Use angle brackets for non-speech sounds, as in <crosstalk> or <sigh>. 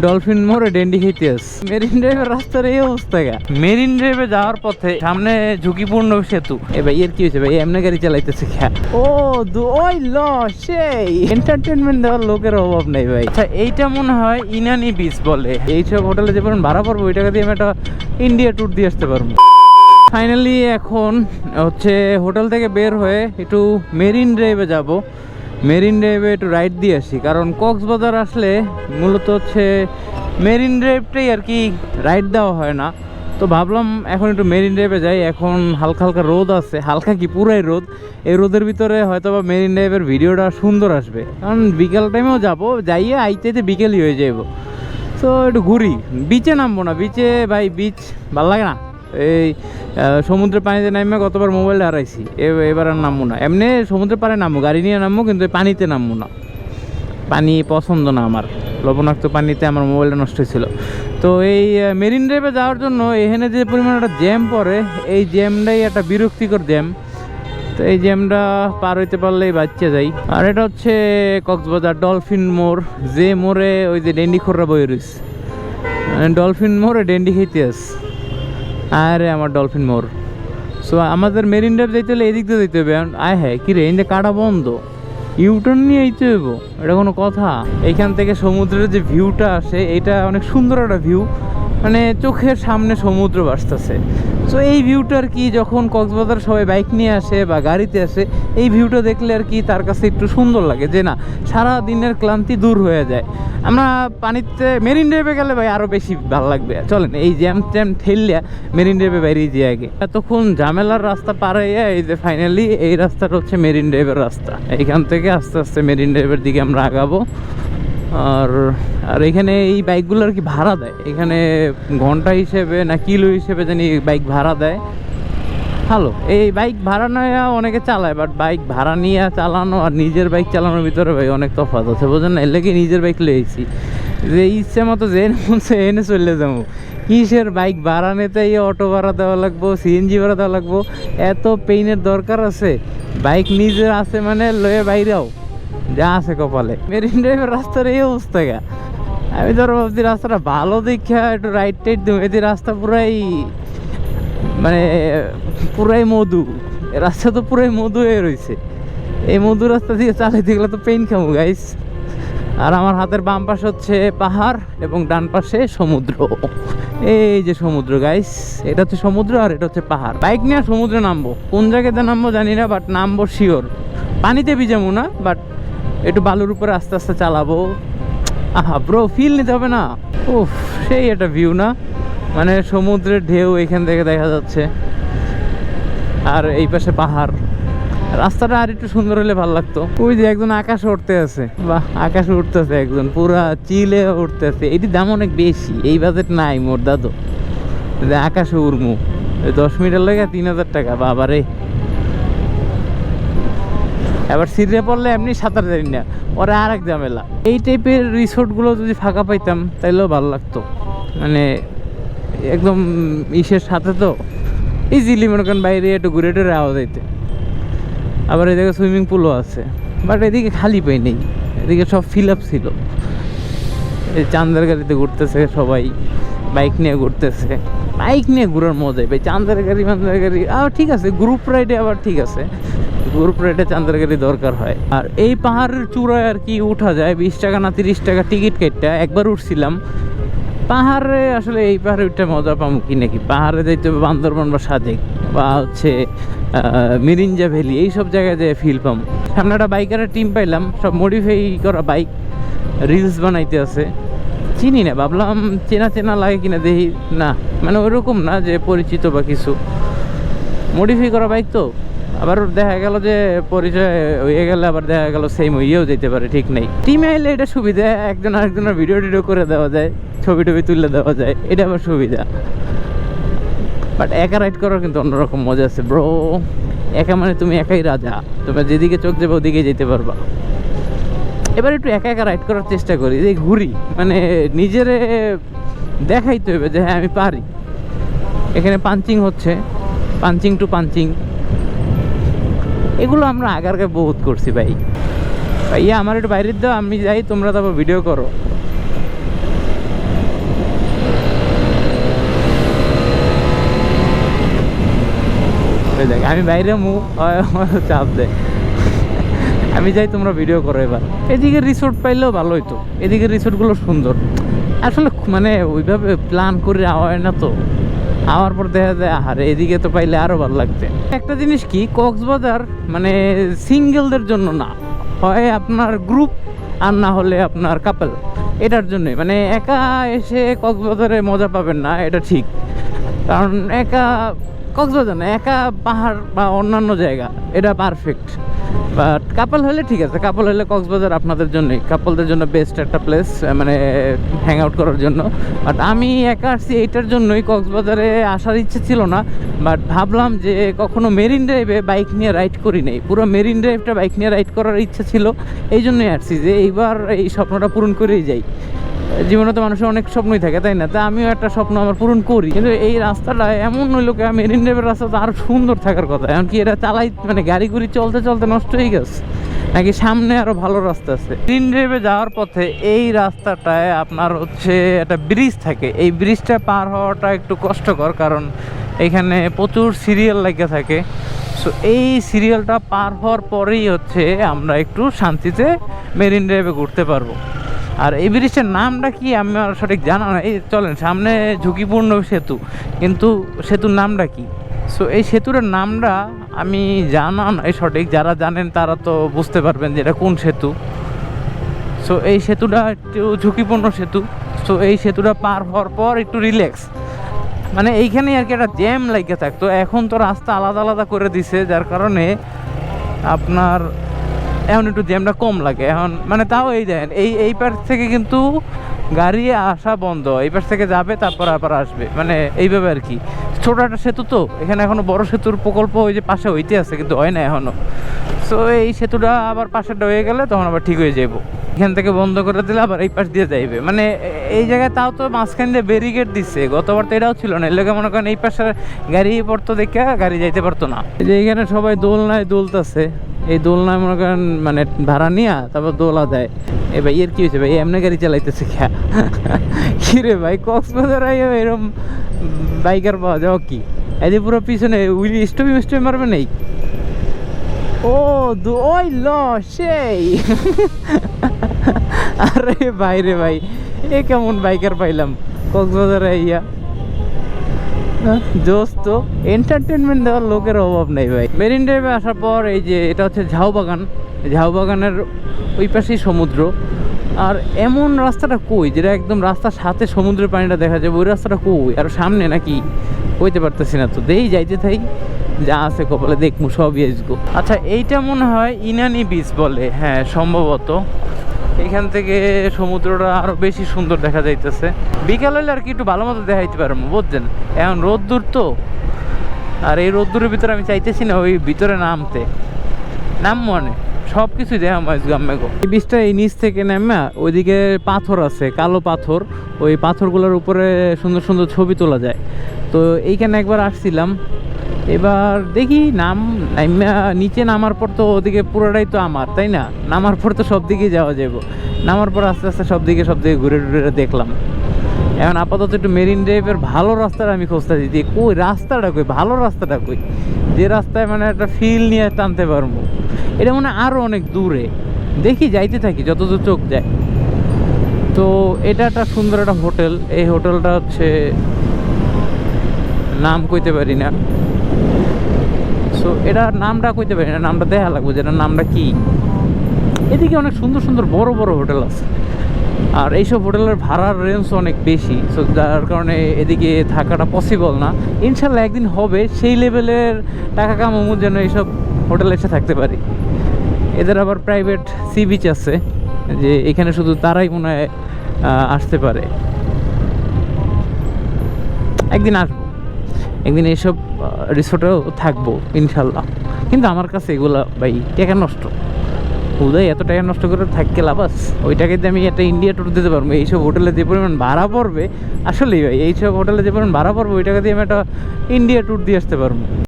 Dolphin মোড়ে ডেন্ডি খেতেস marine ড্রাইভের রাস্তার এই অবস্থা গা। মেরিন ড্রাইভে যাওয়ার পথে সামনে ঝুঁকিপূর্ণ সেতু। এ ভাই, এর কি হয়েছে ভাই? এমনি গাড়ি চালাইতেছে খা ও, দু- ওই ল, সেই। এন্টারটেনমেন্ট দেওয়ার লোকের অভাব নেই ভাই। আচ্ছা এইটা মনে হয় ইনানি বিচ বলে। এইসব হোটেলে যে পরিমাণ ভাড়া পড়ব ওই টাকা দিয়ে আমি একটা ইন্ডিয়া ট্যুর দিয়ে আসতে পারব। ফাইনালি এখন হচ্ছে হোটেল থেকে বের হয়ে একটু মেরিন ড্রাইভে যাব। মেরিন ড্রাইভে একটু রাইড দিয়ে আসি। কারণ কক্সবাজার আসলে মূলত হচ্ছে মেরিন ড্রাইভটাই আর কি রাইড দেওয়া হয় না। তো ভাবলাম এখন একটু মেরিন ড্রাইভে যাই। এখন হালকা হালকা রোদ আছে। হালকা কি পুরাই রোদ? এই রোদের ভিতরে হয়তো বা মেরিন ড্রাইভের ভিডিওটা সুন্দর আসবে। কারণ বিকেল টাইমেও যাব, যাইয়ে আইতে যে বিকেলই হয়ে যাব তো একটু ঘুরি। বিচে নামবো না। বিচে ভাই বিচ ভালো লাগে না? এই সমুদ্রের পানিতে নামবে গতবার মোবাইল হারাইছি? এবার আর নামবো না। এমনি সমুদ্রের পাড়ে নামবো, গাড়ি নিয়ে নামবো, কিন্তু পানিতে নামবো না। পানি পছন্দ না আমার। লবণাক্ত পানিতে আমার মোবাইলটা নষ্ট হয়েছিল। তো এই মেরিন ড্রাইভে যাওয়ার জন্য এখানে যে পরিমাণ একটা জ্যাম পড়ে, এই জ্যামটাই একটা বিরক্তিকর জ্যাম। তো এই জ্যামটা পার হইতে পারলেই বাচ্চা যাই। আর এটা হচ্ছে কক্সবাজার ডলফিন মোড়। যে মোড়ে ওই যে ডেন্ডি খোররা বই রয়েছে ডলফিন মোড়ে ডেন্ডি খেতে আস আরে আমার ডলফিন মোর। সো আমাদের মেরিন ড্রাইভ যাইতে হলে এদিক দিয়ে যেতে হবে। আয় হ্যাঁ কিরে এই কাটা বন্ধ। ইউটার্ন নিয়ে আইতে হইব, এটা কোনো কথা। এখান থেকে সমুদ্রের যে ভিউটা আসে এটা অনেক সুন্দর একটা ভিউ মানে চোখের সামনে সমুদ্র ভাসতেছে। সো এই ভিউটা আর কি যখন কক্সবাজার সবাই বাইক নিয়ে আসে বা গাড়িতে আসে, এই ভিউটা দেখলে আর কি তার কাছে একটু সুন্দর লাগে যে না, সারা দিনের ক্লান্তি দূর হয়ে যায়। আমরা পানিতে মেরিন ড্রাইভে গেলে ভাই আরও বেশি ভালো লাগবে। চলেন, এই জ্যাম ট্যাম ঠেললিয়া মেরিন ড্রাইভে বেরিয়ে যে আগে। এতক্ষণ ঝামেলার রাস্তা পার হয়ে এই যে ফাইনালি এই রাস্তাটা হচ্ছে মেরিন ড্রাইভের রাস্তা। এইখান থেকে আস্তে আস্তে মেরিন ড্রাইভের দিকে আমরা আগাবো। আর আর এখানে এই বাইকগুলো আর কি ভাড়া দেয়। এখানে ঘণ্টা হিসেবে না কিলো হিসেবে জানি বাইক ভাড়া দেয়। ভালো, এই বাইক ভাড়া নেওয়া অনেকে চালায় বাট বাইক ভাড়া নিয়ে চালানো আর নিজের বাইক চালানোর ভিতরে ভাই অনেক তফাৎ আছে বোঝেন না? এর নিজের বাইক লইছি। যে ইচ্ছে মতো যে মনছে এনে চলে যাব। কিসের বাইক ভাড়া নিতে? এই অটো ভাড়া দেওয়া লাগবো সিএনজি ভাড়া দেওয়া লাগবো। এত পেইনের দরকার আছে। বাইক নিজের আছে মানে লয়ে বাইরেও যা আছে কপালে। মেরিন ড্রাইভের রাস্তার এই অবস্থা গা। আমি ধরো ভাবছি রাস্তাটা ভালো দেখা একটু রাইট টাইট এদের রাস্তা পুরাই মানে পুরাই মধু। রাস্তা তো পুরাই মধু হয়ে রয়েছে। এই মধু রাস্তা দিয়ে চালাইতে গেলে তো পেন খামু গাইস আর আমার হাতের বাম পাশ হচ্ছে পাহাড় এবং ডান পাশে সমুদ্র। এই যে সমুদ্র গাইস এটা হচ্ছে সমুদ্র আর এটা হচ্ছে পাহাড়। বাইক নিয়ে সমুদ্রে নামবো। কোন জায়গাতে নামবো জানি না বাট নামবো শিওর পানিতে ভিজাবো না বাট একটু বালুর উপরে আস্তে আস্তে চালাবো। আহা ব্রো ফিল নিতে হবে না। উফ, সেই একটা ভিউ না। মানে সমুদ্রের ঢেউ এখান থেকে দেখা যাচ্ছে। আর এই পাশে পাহাড়। রাস্তাটা আর একটু সুন্দর হলে ভালো লাগতো। ওই যে একজন আকাশে উঠতে আছে। বাহ, আকাশে উঠতেছে একজন। পুরা চিলে উঠতেছে এটির দাম অনেক বেশি। এই বাজেট নাই মোর দাদু। আকাশে উর্মু দশ মিটার লেগে তিন হাজার টাকা। বাবারে। এবার সিরিয়া পড়লে এমনি সাঁতার জানি না। ওরা আর এক ঝামেলা। এই টাইপের রিসোর্টগুলো যদি ফাঁকা পাইতাম, তাইলেও ভালো লাগতো। মানে একদম ইসের সাথে তো ইজিলি মনে করেন বাইরে একটু ঘুরে টুরে আওয়া যাইতে। আবার এদিকে সুইমিং পুলও আছে। বাট এদিকে খালি পাই নেই। এদিকে সব ফিল আপ ছিল। এই চান্দের গাড়িতে ঘুরতেছে সবাই। বাইক নিয়ে ঘুরতেছে। বাইক নিয়ে ঘুরার মজাই ভাই চান্দের গাড়ি, মান্দের গাড়ি। আবার ঠিক আছে। গ্রুপ রাইডে আবার ঠিক আছে। গ্রুপ রাইডে চান্দের গাড়ি দরকার হয়। আর এই পাহাড়ের চূড়ায় আর কি উঠা যায়, বিশ টাকা না তিরিশ টাকা টিকিট কেটে একবার উঠছিলাম। পাহাড়ে আসলে এই পাহাড়ে উঠতে মজা পাবো কি নাকি? পাহাড়ে যাইতে হবে বান্দরবন বা সাজেক বা হচ্ছে মিরিঞ্জা ভ্যালি, এইসব জায়গায় যেয়ে ফিল পাম সামনে একটা বাইকারের টিম পাইলাম, সব মডিফাই করা বাইক রিলস বানাইতে আছে। চিনি না, ভাবলাম চেনা চেনা লাগে কিনা দেখি, না মানে ওইরকম না যে পরিচিত বা কিছু। মডিফাই করা বাইক তো। আবার দেখা গেল যে পরিচয় হয়ে গেলে আবার দেখা গেল সেম হইয়েও যেতে পারে, ঠিক নেই। টিমে এলে এটা সুবিধা, একজন আরেকজনের ভিডিও টিডিও করে দেওয়া যায়, ছবি টবি তুলে দেওয়া যায়, এটা আবার সুবিধা। বাট একা রাইড করার কিন্তু অন্যরকম মজা আছে ব্রো একা মানে তুমি একাই রাজা তুমি যেদিকে চোখ যাবে ওদিকে যেতে পারবা। এবার একটু একা একা রাইড করার চেষ্টা করি যে ঘুরি মানে নিজেরে দেখাইতে হবে যে হ্যাঁ আমি পারি। এখানে পাঞ্চিং হচ্ছে পাঞ্চিং টু পাঞ্চিং এগুলো আমরা আগারকে বহুত করছি ভাই। ভাইয়া, আমার একটু বাইরের দাও, আমি যাই, তোমরা তারপর ভিডিও করো। আমি বাইরে চাপ দেয় আমি যাই, তোমরা ভিডিও করো এবার। এদিকে রিসোর্ট পাইলেও ভালো হইতো। এদিকে রিসোর্টগুলো সুন্দর। আসলে মানে ওইভাবে প্ল্যান করে হয় না তো। আওয়ার পর দেখা যায় আরে এদিকে তো পাইলে আরও ভালো লাগবে একটা জিনিস কি, কক্সবাজার মানে সিঙ্গেলদের জন্য না, হয় আপনার গ্রুপ আর না হলে আপনার কাপল এটার জন্যই। মানে একা এসে কক্সবাজারে মজা পাবেন না, এটা ঠিক। কারণ একা, কক্সবাজার না, একা পাহাড় বা অন্যান্য জায়গা, এটা পারফেক্ট বাট কাপল হলে ঠিক আছে। কাপল হলে কক্সবাজার আপনাদের জন্যই। কাপলদের জন্য বেস্ট একটা প্লেস মানে হ্যাং আউট করার জন্য। বাট আমি একা আসছি এইটার জন্যই কক্সবাজারে আসার ইচ্ছে ছিল না। বাট ভাবলাম যে কখনো মেরিন ড্রাইভে বাইক নিয়ে রাইড করি নাই। পুরো মেরিন ড্রাইভটা বাইক নিয়ে রাইড করার ইচ্ছা ছিল। এই জন্যই আসছি যে এইবার এই স্বপ্নটা পূরণ করেই যাই। জীবনে তো মানুষের অনেক স্বপ্নই থাকে, তাই না? তা আমিও একটা স্বপ্ন আমার পূরণ করি। কিন্তু এই রাস্তাটা এমন হইল কি মেরিন ড্রাইভের রাস্তা তো আরও সুন্দর থাকার কথা। এমনকি এটা চালাই মানে গাড়ি গুড়ি চলতে চলতে নষ্ট হয়ে গেছে। নাকি সামনে আরও ভালো রাস্তা আছে। মেরিন ড্রাইভে যাওয়ার পথে এই রাস্তাটায় আপনার হচ্ছে একটা ব্রিজ থাকে। এই ব্রিজটা পার হওয়াটা একটু কষ্টকর, কারণ এখানে প্রচুর সিরিয়াল লাগে থাকে। সো এই সিরিয়ালটা পার হওয়ার পরেই হচ্ছে আমরা একটু শান্তিতে মেরিন ড্রাইভে ঘুরতে পারব। আর এই ব্রিজের নামটা কি আমার সঠিক জানা না। এই চলেন, সামনে ঝুঁকিপূর্ণ সেতু, কিন্তু সেতুর নামটা কি? সো এই সেতুটার নামটা আমি জানা নাই সঠিক যারা জানেন তারা তো বুঝতে পারবেন যে এটা কোন সেতু। সো এই সেতুটা একটু ঝুঁকিপূর্ণ সেতু। সো এই সেতুটা পার হওয়ার পর একটু রিল্যাক্স মানে এইখানেই আর কি একটা জ্যাম লাগে থাকতো। এখন তো রাস্তা আলাদা আলাদা করে দিছে, যার কারণে আপনার এখন একটু জ্যামটা কম লাগে। এখন মানে তাও এই দেন এই এই পার থেকে কিন্তু গাড়ি আসা বন্ধ। এই পাশ থেকে যাবে, তারপর আবার আসবে। মানে এইভাবে আর কি। ছোট একটা সেতু তো, এখানে এখনও বড় সেতুর প্রকল্প ওই যে পাশে হইতে আছে, কিন্তু হয় না এখনও। সো এই সেতুটা আবার পাশেরটা হয়ে গেলে তখন আবার ঠিক হয়ে যাব এখান থেকে বন্ধ করে দিলে আবার এই পাশ দিয়ে যাইবে। মানে এই জায়গায় তাও তো মাঝখান দিয়ে ব্যারিকেড দিচ্ছে গতবার তো এটাও ছিল না। এর লেগে মনে করেন এই পাশে গাড়ি পড়তো দেখে গাড়ি যাইতে পারতো না। যে এখানে সবাই দোলনায় দোলতেছে। এই দোলনায় মনে করেন মানে ভাড়া নিয়া তারপর দোলা দেয়। এ ভাই, এর কি হয়েছে ভাই? এমনি গাড়ি চালাইতেছে খা <laughs> কি রে ভাই, কক্সবাজার এরকম বাইকার পাওয়া যাও কি? এই যে পুরো পিছনে উইলি স্টপি মিস্টপি মারবে নেই? ও ওই ল, সেই। <laughs> আরে ভাই রে ভাই, এ কেমন বাইকার পাইলাম। কক্সবাজারে ইয়া <laughs> জোস এন্টারটেনমেন্ট দেওয়ার লোকের অভাব নেই ভাই। মেরিন ড্রাইভে আসার পর এই যে এটা হচ্ছে ঝাউ বাগান। ঝাউ বাগানের ওই পাশেই সমুদ্র। আর এমন রাস্তাটা কই, যেটা একদম রাস্তার সাথে সমুদ্রের পানিটা দেখা যাবে ওই রাস্তাটা কই? আর সামনে নাকি? কইতে পারতেছি না তো। দেই, যাইতে থাই। যা আছে কপালে দেখমু, সবই আসব আচ্ছা এইটা মনে হয় ইনানি বিচ বলে। হ্যাঁ সম্ভবত। এখান থেকে সমুদ্রটা আরও বেশি সুন্দর দেখা যাইতেছে। বিকাল হলে আর কি একটু ভালো মতো দেখাইতে পারব, বুঝছেন? এখন রোদ দূর তো, আর এই রোদ্দুরের ভিতরে আমি চাইতেছি না ওই ভিতরে নামতে। নাম মনে সব কিছুই দেখা মাছ গাম্মে গো এই বীজটা এই নিচ থেকে নেমে, ওইদিকে পাথর আছে, কালো পাথর। ওই পাথরগুলোর উপরে সুন্দর সুন্দর ছবি তোলা যায়। তো এইখানে একবার আসছিলাম এবার দেখি নাম নিচে নামার পর তো ওদিকে পুরোটাই তো আমার, তাই না? নামার পর তো সব দিকেই যাওয়া যাব নামার পর আস্তে আস্তে সব দিকে সব দিকে ঘুরে ঘুরে দেখলাম। এখন আপাতত একটু মেরিন ড্রাইভের ভালো রাস্তাটা আমি খুঁজতে দিই কই রাস্তাটা কই? ভালো রাস্তাটা কই? যে রাস্তায় মানে একটা ফিল নিয়ে টানতে পারব। এটা মনে আরও অনেক দূরে। দেখি যাইতে থাকি যত দূর চোখ যায়। তো এটা একটা সুন্দর একটা হোটেল। এই হোটেলটা হচ্ছে নাম কইতে পারি না। সো এটার নামটা কইতে পারি না নামটা দেখা লাগবে যে এটার নামটা কি। এদিকে অনেক সুন্দর সুন্দর বড় বড় হোটেল আছে। আর এইসব হোটেলের ভাড়ার রেঞ্জ অনেক বেশি সো যার কারণে এদিকে থাকাটা পসিবল না। ইনশাল্লাহ একদিন হবে, সেই লেভেলের টাকা কামানোর যেন এইসব হোটেলে এসে থাকতে পারি। এদের আবার প্রাইভেট সি বিচ আছে, যে এখানে শুধু তারাই মনে হয় আসতে পারে। একদিন আসব। একদিন এইসব রিসোর্টেও থাকব, ইনশাল্লাহ। কিন্তু আমার কাছে এগুলো ভাই, টাকা নষ্ট। উদয় এত টাকা নষ্ট করে থাকতে লাভাস ওই টাকাতে আমি একটা ইন্ডিয়া ট্যুর দিতে পারব। এইসব হোটেলে যে পরিমাণ ভাড়া পড়বে, আসলেই ভাই, এইসব হোটেলে যে পরিমাণ ভাড়া পড়বে ওই টাকা দিয়ে আমি একটা ইন্ডিয়া ট্যুর দিয়ে আসতে পারব।